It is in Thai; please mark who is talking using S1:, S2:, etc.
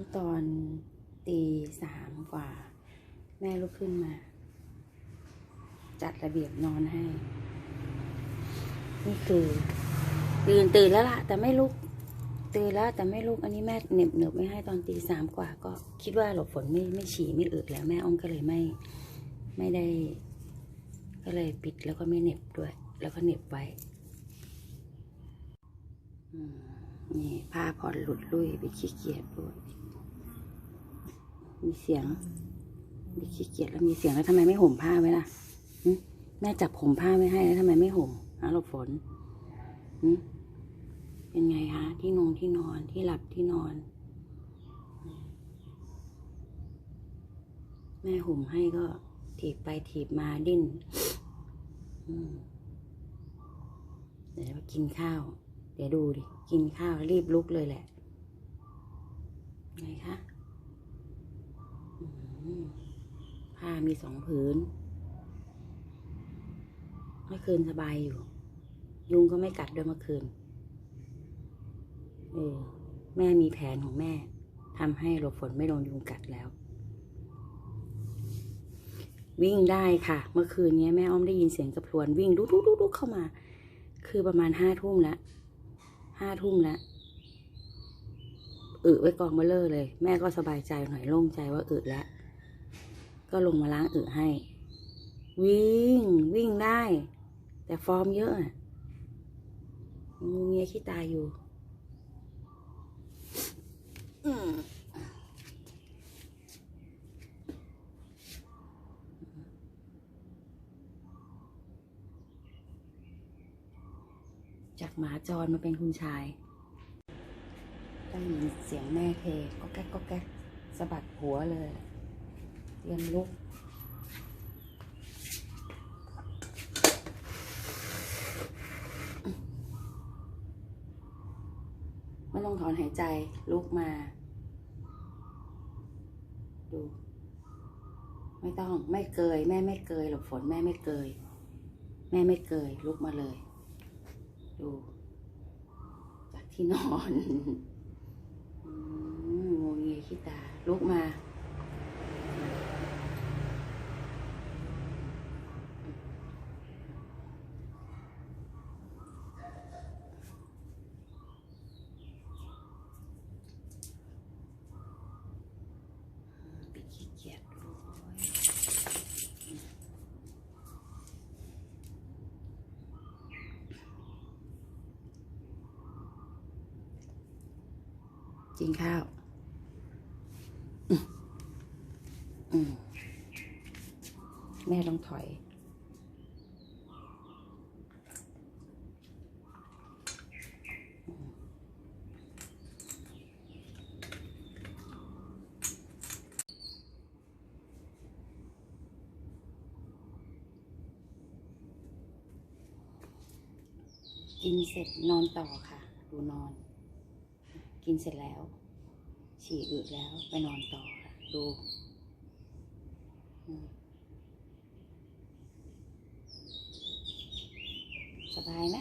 S1: มื่อตอนตีสามกว่า แม่ลุกขึ้นมา จัดระเบียบนอนให้ นี่คือ ตื่นตื่นแล้วล่ะแต่ไม่ลุก ตื่นแล้วแต่ไม่ลุกอันนี้แม่เหน็บเหนบไม่ให้ตอนตีสามกว่า ก็คิดว่าหลบฝนไม่ไม่ฉี่ไม่อึแล้วแม่อ้อมก็เลยไม่ ไม่ได้ ก็เลยปิดแล้วก็ไม่เหน็บด้วย แล้วก็เหน็บไว้นี่ผ้าผ่อนหลุดลุ่ยไปขี้เกียจด้วย มีเสียงมีขี้เกียจแล้วมีเสียงแล้วทำไมไม่ห่มผ้าไว้ล่ะแม่จับห่มผ้าไว้ให้แล้วทำไมไม่ห่มฮะหลบฝนเป็นไงคะที่นงที่นอนที่หลับที่นอน แม่ห่มให้ก็ถีบไปถีบมาดิ้นเดี๋ยวกินข้าว เดี๋ยวดูดิ กินข้าวรีบลุกเลยแหละ ไงคะ ผ้ามีสองผืน เมื่อคืนสบายอยู่ ยุงก็ไม่กัดด้วยเมื่อคืน เออ แม่มีแผนของแม่ทำให้หลบฝนไม่โดนยุงกัดแล้ว วิ่งได้ค่ะ เมื่อคืนนี้แม่อ้อมได้ยินเสียงกระพรวนวิ่งดุ๊ดุ๊ดุ๊ดุ๊เข้ามา คือประมาณห้าทุ่มแล้วห้าทุ่มแล้วอึไว้กองเบลเลอร์เลย แม่ก็สบายใจหน่อยโล่งใจว่าอึแล้ว ก็ลงมาล้างอึให้ วิ่งวิ่งได้ แต่ฟอร์มเยอะงูเงียขี้ตายอยู่จากหมาจรมาเป็นคุณชาย ได้ยินเสียงแม่เทก็แก๊กก็แก๊กสะบัดหัวเลย รียมลุกไม่ต้องถอนหายใจลุกมา ดู ไม่ต้องไม่เกย แม่ไม่เกยหรอกฝนแม่ไม่เกย แม่ไม่เกย ลุกมาเลย ดู จากที่นอนอืมงงเงียขี้ตาลุกมา ปิดขี้เกียจโอ้ย กินข้าว แม่ต้องถอย กินเสร็จนอนต่อค่ะ ดูนอน กินเสร็จแล้ว ฉี่อืดแล้วไปนอนต่อดูสบายไหม